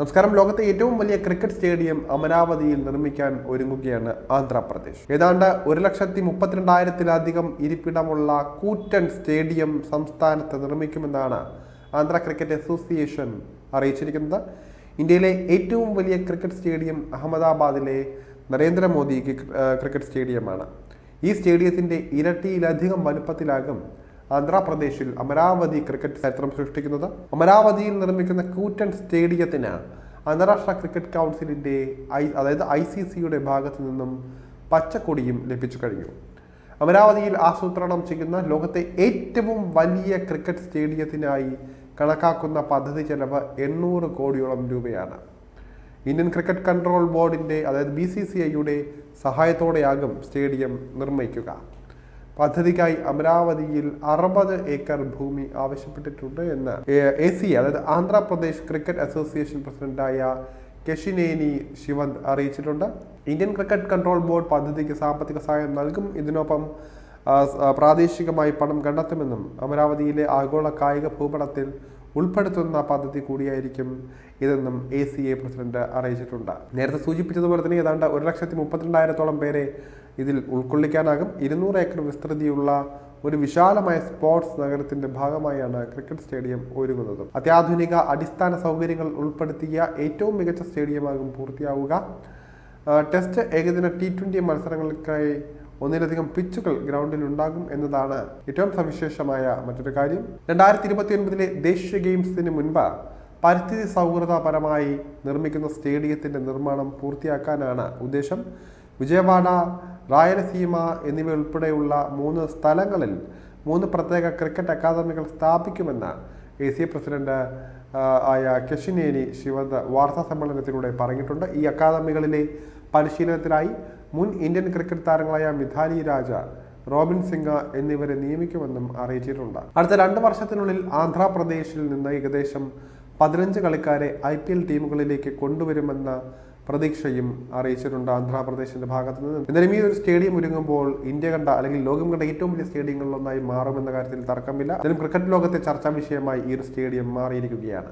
നമസ്കാരം. ലോകത്തെ ഏറ്റവും വലിയ ക്രിക്കറ്റ് സ്റ്റേഡിയം അമരാവതിയിൽ നിർമ്മിക്കാൻ ഒരുങ്ങുകയാണ് ആന്ധ്രാപ്രദേശ്. ഏതാണ്ട് ഒരു ലക്ഷത്തി മുപ്പത്തിരണ്ടായിരത്തിലധികം ഇരിപ്പിടമുള്ള കൂറ്റൻ സ്റ്റേഡിയം സംസ്ഥാനത്ത് നിർമ്മിക്കുമെന്നാണ് ആന്ധ്ര ക്രിക്കറ്റ് അസോസിയേഷൻ അറിയിച്ചിരിക്കുന്നത്. ഇന്ത്യയിലെ ഏറ്റവും വലിയ ക്രിക്കറ്റ് സ്റ്റേഡിയം അഹമ്മദാബാദിലെ നരേന്ദ്രമോദി ക്രിക്ക- ക്രിക്കറ്റ് സ്റ്റേഡിയമാണ്. ഈ സ്റ്റേഡിയത്തിന്റെ ഇരട്ടിയിലധികം വലുപ്പത്തിലാകും ആന്ധ്രാപ്രദേശിൽ അമരാവതി ക്രിക്കറ്റ് ചരിത്രം സൃഷ്ടിക്കുന്നത്. അമരാവതിയിൽ നിർമ്മിക്കുന്ന കൂറ്റൻ സ്റ്റേഡിയത്തിന് അന്താരാഷ്ട്ര ക്രിക്കറ്റ് കൗൺസിലിന്റെ ഐ അതായത് ഐ സി സിയുടെ ഭാഗത്തു നിന്നും പച്ചക്കൊടിയും ലഭിച്ചു കഴിഞ്ഞു. അമരാവതിയിൽ ആസൂത്രണം ചെയ്യുന്ന ലോകത്തെ ഏറ്റവും വലിയ ക്രിക്കറ്റ് സ്റ്റേഡിയത്തിനായി കണക്കാക്കുന്ന പദ്ധതി ചെലവ് എണ്ണൂറ് കോടിയോളം രൂപയാണ്. ഇന്ത്യൻ ക്രിക്കറ്റ് കൺട്രോൾ ബോർഡിന്റെ അതായത് ബി സി സി ഐയുടെ സഹായത്തോടെയാകും സ്റ്റേഡിയം നിർമ്മിക്കുക. പദ്ധതിക്കായി അമരാവതിയിൽ അറുപത് ഏക്കർ ഭൂമി ആവശ്യപ്പെട്ടിട്ടുണ്ട് എന്ന് എ സി അതായത് ആന്ധ്രാപ്രദേശ് ക്രിക്കറ്റ് അസോസിയേഷൻ പ്രസിഡന്റായ കെഷിനേനി ശിവന്ത് അറിയിച്ചിട്ടുണ്ട്. ഇന്ത്യൻ ക്രിക്കറ്റ് കൺട്രോൾ ബോർഡ് പദ്ധതിക്ക് സാമ്പത്തിക സഹായം നൽകും. ഇതിനൊപ്പം പ്രാദേശികമായി പണം കണ്ടെത്തുമെന്നും അമരാവതിയിലെ ആഗോള കായിക ഭൂപടത്തിൽ ഉൾപ്പെടുത്തുന്ന പദ്ധതി കൂടിയായിരിക്കും ഇതെന്നും എ സി എ പ്രസിഡന്റ് അറിയിച്ചിട്ടുണ്ട്. നേരത്തെ സൂചിപ്പിച്ചതുപോലെ തന്നെ ഏതാണ്ട് ഒരു ലക്ഷത്തി മുപ്പത്തിരണ്ടായിരത്തോളം പേരെ ഇതിൽ ഉൾക്കൊള്ളിക്കാനാകും. ഇരുന്നൂറ് ഏക്കർ വിസ്തൃതിയുള്ള ഒരു വിശാലമായ സ്പോർട്സ് നഗരത്തിന്റെ ഭാഗമായാണ് ക്രിക്കറ്റ് സ്റ്റേഡിയം ഒരുങ്ങുന്നത്. അത്യാധുനിക അടിസ്ഥാന സൗകര്യങ്ങൾ ഉൾപ്പെടുത്തിയ ഏറ്റവും മികച്ച സ്റ്റേഡിയമാകും പൂർത്തിയാവുക. ടെസ്റ്റ് ഏകദിന ടി ട്വന്റി മത്സരങ്ങൾക്കായി ഒന്നിലധികം പിച്ചുകൾ ഗ്രൗണ്ടിൽ ഉണ്ടാകും എന്നതാണ് ഏറ്റവും സവിശേഷമായ മറ്റൊരു കാര്യം. രണ്ടായിരത്തി ഇരുപത്തി ഒൻപതിലെ ദേശീയ ഗെയിംസിന് മുൻപ് പരിസ്ഥിതി സൗഹൃദപരമായി നിർമ്മിക്കുന്ന സ്റ്റേഡിയത്തിന്റെ നിർമ്മാണം പൂർത്തിയാക്കാനാണ് ഉദ്ദേശം. വിജയവാഡ റായലസീമ എന്നിവ ഉൾപ്പെടെയുള്ള മൂന്ന് സ്ഥലങ്ങളിൽ മൂന്ന് പ്രത്യേക ക്രിക്കറ്റ് അക്കാദമികൾ സ്ഥാപിക്കുമെന്ന് എ സി പ്രസിഡന്റ് ആയ കെഷിനേനി ശിവന്ത് വാർത്താ സമ്മേളനത്തിലൂടെ പറഞ്ഞിട്ടുണ്ട്. ഈ അക്കാദമികളിലെ പരിശീലനത്തിനായി മുൻ ഇന്ത്യൻ ക്രിക്കറ്റ് താരങ്ങളായ മിഥാലി രാജ റോബിൻ സിംഗ എന്നിവരെ നിയമിക്കുമെന്നും അറിയിച്ചിട്ടുണ്ട്. അടുത്ത രണ്ട് വർഷത്തിനുള്ളിൽ ആന്ധ്രാപ്രദേശിൽ നിന്ന് ഏകദേശം പതിനഞ്ച് കളിക്കാരെ ഐ പി എൽ ടീമുകളിലേക്ക് കൊണ്ടുവരുമെന്ന പ്രതീക്ഷയും അറിയിച്ചിട്ടുണ്ട് ആന്ധ്രാപ്രദേശിന്റെ ഭാഗത്ത് നിന്ന്. എന്തായാലും ഈ ഒരു സ്റ്റേഡിയം ഒരുങ്ങുമ്പോൾ ഇന്ത്യ കണ്ട അല്ലെങ്കിൽ ലോകം കണ്ട ഏറ്റവും വലിയ സ്റ്റേഡിയങ്ങളിലൊന്നായി മാറുമെന്ന കാര്യത്തിൽ തർക്കമില്ല. എന്തായാലും ക്രിക്കറ്റ് ലോകത്തെ ചർച്ചാ വിഷയമായി ഈ ഒരു സ്റ്റേഡിയം മാറിയിരിക്കുകയാണ്.